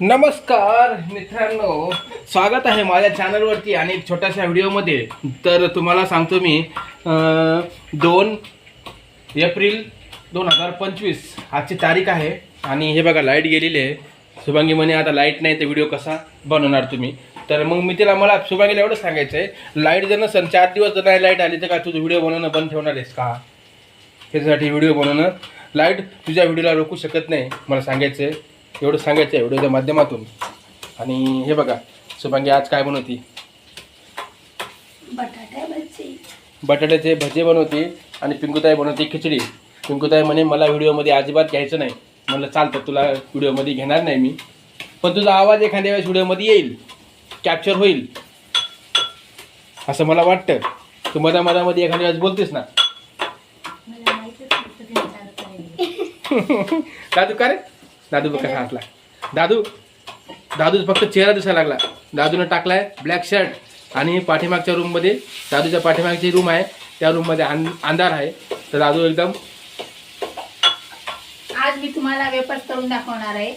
नमस्कार मित्रांनो. स्वागत आहे माझ्या चॅनलवरती आणि छोट्याशा व्हिडिओमध्ये तर तुम्हाला सांगतो मी दोन एप्रिल दोन हजार पंचवीस आजची तारीख आहे. आणि हे बघा लाइट गेलेली आहे. शुभांगी म्हणे आता लाइट नाही तर व्हिडिओ कसा बनवणार तुम्ही? तर मग मी तिला मला शुभांगीला एवढं सांगायचं आहे लाइट जर नसेल चार दिवस जर नाही लाइट आली तर का तुझं व्हिडिओ बनवणं बंद ठेवणार आहेस का? त्याच्यासाठी व्हिडिओ बनवणं. लाइट तुझ्या व्हिडिओला रोखू शकत नाही मला सांगायचं आहे एवढं सांगायचं आहे व्हिडिओच्या माध्यमातून. आणि हे बघा शुभांगी आज काय बनवती? बटाट्याचे भजे बनवते आणि पिंकुताई बनवते खिचडी. पिंकुताई म्हणे मला व्हिडिओमध्ये अजिबात घ्यायचं नाही. म्हणलं चालतं तुला व्हिडिओमध्ये घेणार नाही मी. पण तुझा आवाज एखाद्या वेळेस व्हिडिओमध्ये येईल. कॅप्चर होईल. असं मला वाटतं. तू मधा मधामध्ये एखाद्या वेळेस बोलतेस ना. नव्हतं ते का रे? दादू बघ कसा हसला दादू दादू फक्त चेहरा दिसायला लागला. दादूनं टाकलाय ब्लॅक शर्ट आणि पाठीमागच्या रूममध्ये दादूच्या पाठीमागची रूम आहे त्या रूममध्ये अंध अंधार आहे. तर दादू एकदम आज मी तुम्हाला वेपर्स करून दाखवणार आहे.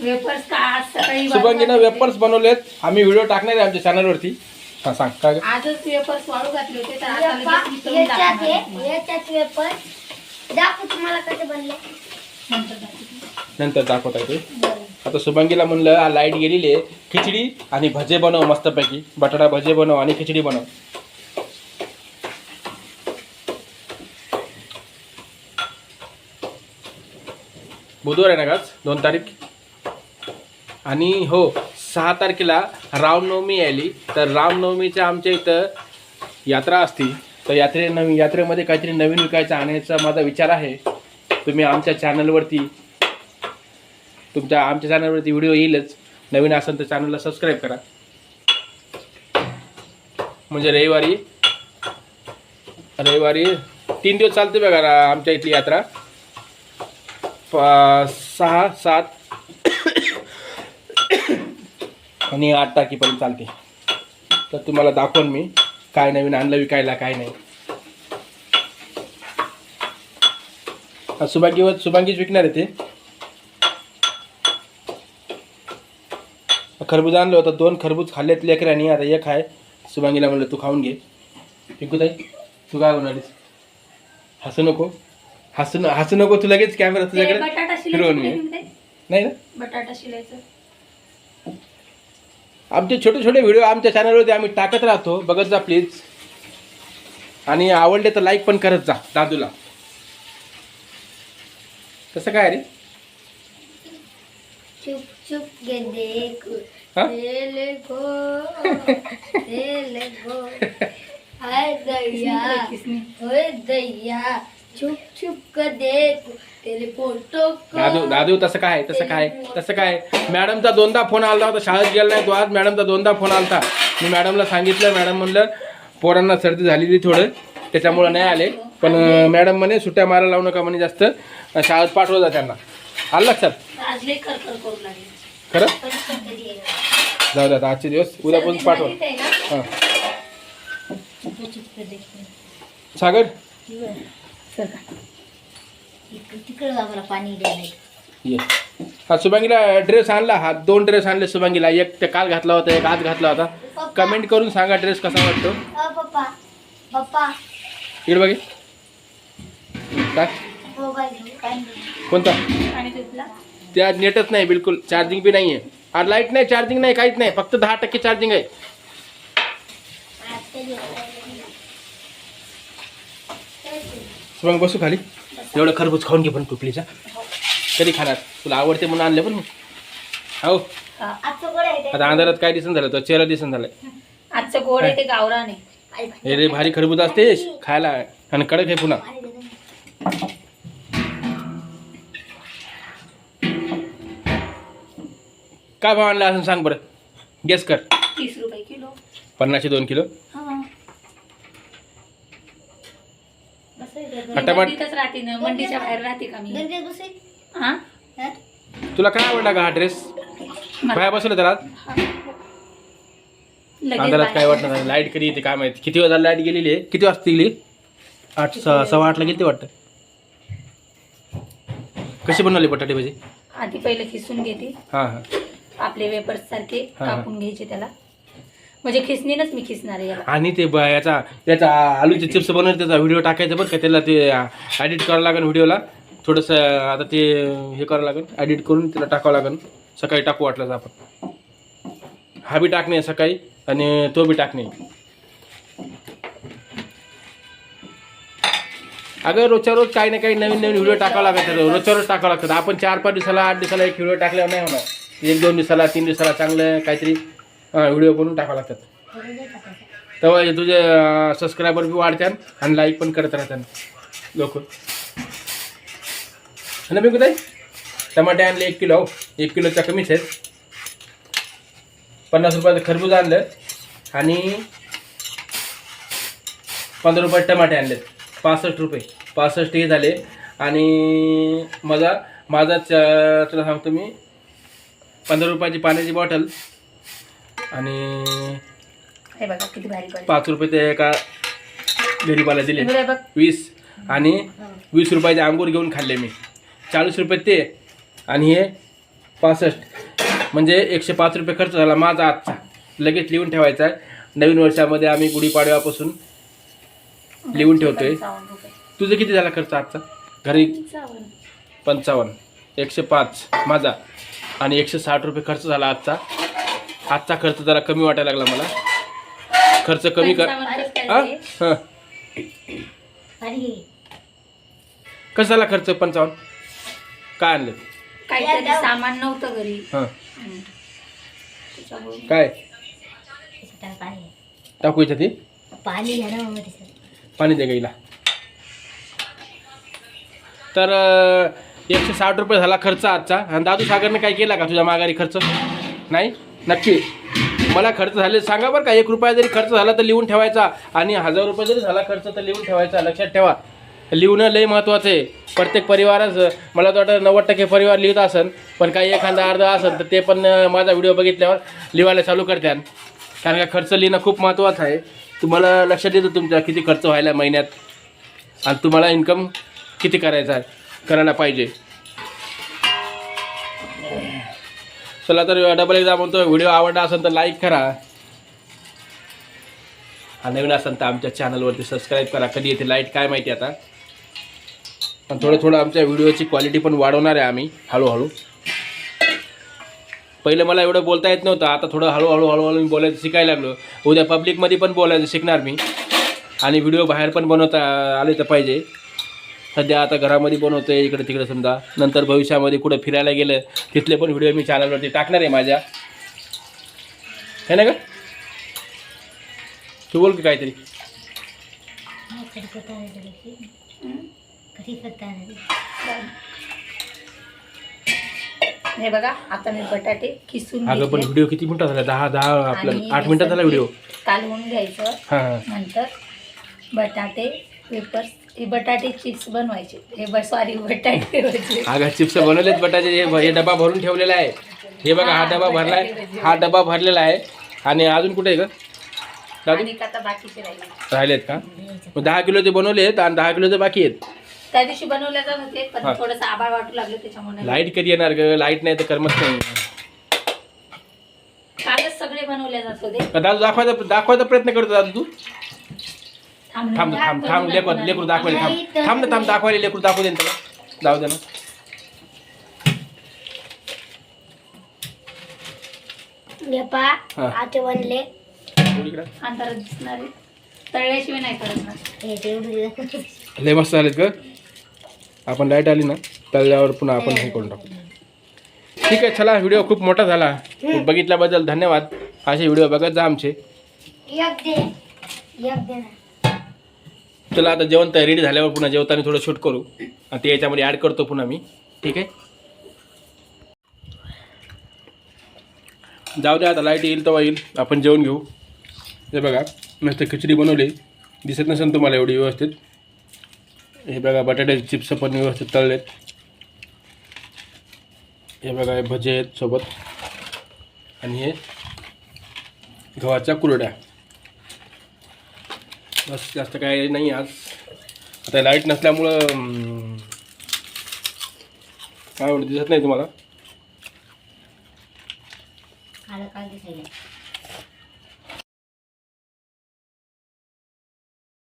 वेपर्स का आज सकाळी शुभांगीनं वेपर्स बनवलेत. आम्ही व्हिडिओ टाकणार आहे आमच्या चॅनलवरती हां सांग काय. आजच वेपर्स वाळू घातले होते तर आता लगेच मी करून याच्यात दाखवणार आहे आहे तुम्हाला. याच्यात वेपर दाखवू तुम्हाला कसे बनले. नंतर दाखवते. नंतर दाखवता येते आता शुभांगीला म्हणलं लाइट गेलेली आहे. खिचडी आणि भजे बनव मस्तपैकी. बटाटा भजे बनव आणि खिचडी बनव. बुधवार आहे ना काच दोन तारीख? आणि हो सहा तारखेला रामनवमी आली तर रामनवमीच्या आमच्या इथं यात्रा असती. तर यात्रे नवीन यात्रेमध्ये काहीतरी नवीन विकायचं आणायचा माझा विचार आहे. तुम्ही आमच्या चॅनलवरती तुमच्या आमच्या चॅनलवरती व्हिडिओ येईलच. नवीन असेल तर चॅनलला सबस्क्राईब करा. म्हणजे रविवारी रविवारी तीन दिवस चालते बघा आमच्या इथली यात्रा. सहा सात आणि आठ तारखेपर्यंत चालते. तर तुम्हाला दाखवून मी काय नवीन आणलं विकायला काय नाही. हा, सुभांगीवर सुभांगीच विकणार आहे ते. खरबूज आणलं होतं. दोन खरबूज खाल्लेत लेकरांनी. आता एक आहे. सुभांगीला म्हणलं तू खाऊन घे. पिंकू ताई तू काय होणारीस हसू नको. हसू न हसू नको. तू लगेच कॅमेरा ते तुझ्याकडे बटाटा फिरवून घे? नाही ना? बटाटा शिलायचं आमचे छोटे छोटे व्हिडिओ आमच्या चॅनलवरती आम्ही टाकत राहतो. बघत जा प्लीज आणि आवडले तर लाईक पण करत जा दादूला. कसं काय रे? चुप चुप गे फोटो को दादू दादू तसं काय तसं काय तसं काय मॅडमचा दोनदा फोन आला होता शाळेत गेला नाही तो आज मॅडमचा दोनदा फोन आला मी मॅडमला सांगितलं मॅडम म्हणलं पोरांना सर्दी झालेली थोडं त्याच्यामुळं नाही आले. पण मॅडम म्हणे सुट्ट्या मारायला लावू नका म्हणे जास्त. शाळेत पाठवत जा त्यांना. आलं लक्षात? खरं? जाऊ दे आता आजचे दिवस. पाठवा. झाली आहे ना? हां. सागर? पाणी ये. हा शुभांगीला ड्रेस आणला. हा दोन ड्रेस आणले शुभांगीला. एक ते काल घातला होता एक आज घातला होता. कमेंट करून सांगा ड्रेस कसा वाटतो. अ पप्पा. पप्पा. इकडे बघे. काय. कोणता? त्या नेटच नाही बिलकुल. चार्जिंग बी नाही आहे आज लाइट नाही चार्जिंग नाही काहीच नाही. फक्त दहा टक्के चार्जिंग आहे. शुभांग बसू खाली. एवढं खरबूज खाऊन घे पण तू प्लीज कधी खाणार? तुला आवडते म्हणून आणले पण मी. हो. आता अंधारात काय दिसन झालं? तो चेहरा दिसन झालाय. आजचं गोड आहे ते गावरान. हे रे भारी खरबूज असते. खायला. आणि कडक आहे पुन्हा. काय भाव आणला असं सांग बरं. गेस कर. तीस रुपये किलो. पन्नासशे दोन किलो. हा. ते. राहते ना मंडीच्या बाहेर राहते का मी. हा? हा? तुला काय आवडला का हा ड्रेस मला- बाया बसवलं त्याला लगेच अंधारात काय बाहेर. वाटणार नाही लाइट कधी येते काय माहिती. किती वाजता लाइट गेलेली आहे? किती वाजता गेली? आठ स- सव्वा आठला गेली वाटतं. कशी बनवली बटाटे भाजी आधी पहिले खिसून घेते. हां हां. आपले वेपर्स सारखे हा. कापून घ्यायचे त्याला. म्हणजे खिसणीनच मी खिसणार आहे याला. आणि ते ब- याचा याचा आलूचे चिप्स बनवले त्याचा व्हिडिओ टाकायचा बरं का त्याला ते एडिट करावं लागेल व्हिडिओला. थोडंसं आता ते हे करावं लागेल एडिट करून त्याला टाकावं लागेल. सकाळी टाकू वाटलं तर आपण. हा बी टाकणे सकाळी आणि तो बी टाकणे अगं रोजच्या रोज काही ना काही नवीन नवीन व्हिडिओ टाकावं लागतात. रोजच्या रोज टाकावं लागतात. आपण चार पाच दिवसाला आठ दिवसाला एक व्हिडिओ टाकल्यावर नाही होणार. एक दोन दिवसाला तीन दिवसाला चांगलं काहीतरी व्हिडिओ बनवून टाकावं लागतात. तेव्हा तुझे सबस्क्रायबर बी वाढतात आणि लाईक पण करत राहतात लोक. ना मी कुठे टमाटे आणले एक किलो हो. एक किलोच्या कमीच आहेत. पन्नास रुपयाचं खरबूज आणलं आणि पंधरा रुपये टमाटे आणलेत. पासष्ट रुपये. पासष्ट हे झाले. आणि माझा माझा च- तुला सांगतो मी पंधरा रुपयाची पाण्याची बॉटल आणि हे बघा किती भारी quality. पाच रुपये ते एका गरीबाला दिले. बघ वीस. आणि वीस रुपयाचे अंगूर घेऊन खाल्ले मी. चाळीस रुपये ते. आणि हे पासष्ट. म्हणजे एकशे पाच रुपये खर्च झाला माझा आजचा. लगेच लिहून ठेवायचा आहे. नवीन वर्षामध्ये आम्ही गुढीपाडव्यापासून लिहून ठेवतोय. पंचावन्न रुपये. तुझं किती झाला खर्च आजचा? घरी. पंचावन्न. एकशे पाच. माझा. आणि एकशे साठ रुपये खर्च झाला आजचा. आजचा खर्च जरा कमी वाटायला लागला मला. खर्च कमी कर कसं हा? ते? हां. कसं झाला खर्च पंचावन्न? काय आणलं? काहीतरी सामान नव्हतं घरी. हां. काय? टाकू याच्यात हे? पाणी घ्या ना पाणी दे गाईला तर एकशे साठ रुपये झाला खर्च आजचा. आणि दादू सागरने काय केला का तुझ्या माघारी खर्च? नाही? नक्की. मला खर्च झाले सांगा बरं का एक रुपया जरी खर्च झाला तर लिहून ठेवायचा. आणि हजार रुपये जरी झाला खर्च तर लिहून ठेवायचा. लक्षात ठेवा. लिहणं लय महत्त्वाचं आहे. प्रत्येक परिवारच मला तर वाटतं नव्वद टक्के परिवार लिहित असन. पण काही एखादा अर्धा असेल तर ते पण माझा व्हिडिओ बघितल्यावर लिहायला चालू करत्यान. कारण का खर्च लिहिणं खूप महत्त्वाचं आहे. तुम्हाला लक्षात येतं तुमचा किती खर्च व्हायला महिन्यात. आणि तुम्हाला इन्कम किती करायचा आहे. करायला पाहिजे. चला तर डबल एकदा म्हणतो व्हिडिओ आवडला असेल तर लाईक करा. हा नवीन असेल तर आमच्या चॅनलवरती सबस्क्राईब करा. कधी येते लाइट काय माहिती आता. पण थोडं थोडं आमच्या व्हिडिओची क्वालिटी पण वाढवणार आहे आम्ही हळूहळू. पहिलं मला एवढं बोलता येत नव्हतं आता थोडं हळूहळू हळूहळू मी बोलायचं शिकायला लागलो. उद्या पब्लिकमध्ये पण बोलायचं शिकणार मी. आणि व्हिडिओ बाहेर पण बनवता आले तर पाहिजे. सध्या आता घरामध्ये बनवतोय इकडे तिकडे समजा. नंतर भविष्यामध्ये कुठं फिरायला गेलं तिथले पण व्हिडिओ मी चॅनलवरती टाकणार आहे माझ्या. है ना का तू बोल की काहीतरी. हे बघा आता मी बटाटे किसून अगं पण. व्हिडिओ किती मिनिटं झाला? दहा दहा आपलं आठ मिनिटात झाला व्हिडिओ कालवून घ्यायचं. हां. नंतर बटाटे पेपर्स हे बटाटे चिप्स बनवायचे. हे ब सॉरी बटाटे. अगं चिप्स बनवलेत बटाटे हे हे डबा भरून ठेवलेला आहे. हे बघा हा डबा भरलाय हा डबा भरलेला आहे. आणि अजून कुठे आहे का दादू आणि आता बाकीचे राहिले. राहिलेत का? मग दहा किलोचे बनवलेत आणि दहा किलोचे बाकी आहेत. त्या दिवशी बनवले जात होते पण. थोडंसं आभाळ वाटू लागलं त्याच्यामुळे. लाइट कधी येणार ग? लाइट नाही तर करमत नाही. कालच सगळे बनवले जात होते. दादू दाखवायचा दाखवायचा प्रयत्न करतो दादू तू. थांब थांब. थांब थांब लेकर लेकरू दाखवायला थांब थांब ना थांब दाखवायला लेकरू दाखवू दे ना त्याला. जाऊ दे ना. हे पहा, हा. आता बनले बोल इकडं. अंतरात दिसणारे तळल्याशिवाय नाही करत ना. हे तेवढं लय मस्त झालेत ग. आपण लाइट आली ना तळल्यावर पुन्हा आपण हे करून टाकू. ठीक आहे चला व्हिडिओ खूप मोठा झाला. बघितल्याबद्दल धन्यवाद. असे व्हिडिओ बघत जा आमचे. एक दे एक दे ना. चला आता जेवण तर रेडी झाल्यावर पुन्हा जेवताना थोडं शूट करू. आणि ते याच्यामध्ये ॲड करतो पुन्हा मी. ठीक आहे? जाऊ द्या आता लाइट येईल तेव्हा येईल. आपण जेवण घेऊ. हे बघा मस्त खिचडी बनवली. दिसत नसेल तुम्हाला एवढी व्यवस्थित. हे बघा बटाट्याचे चिप्स पण व्यवस्थित तळलेत. हे बघा हे भजे आहेत सोबत. आणि हे गव्हाच्या कुरड्या. बस जास्त काय नाही आज. आता लाइट नसल्यामुळं काय एवढं दिसत नाही तुम्हाला? दिसायला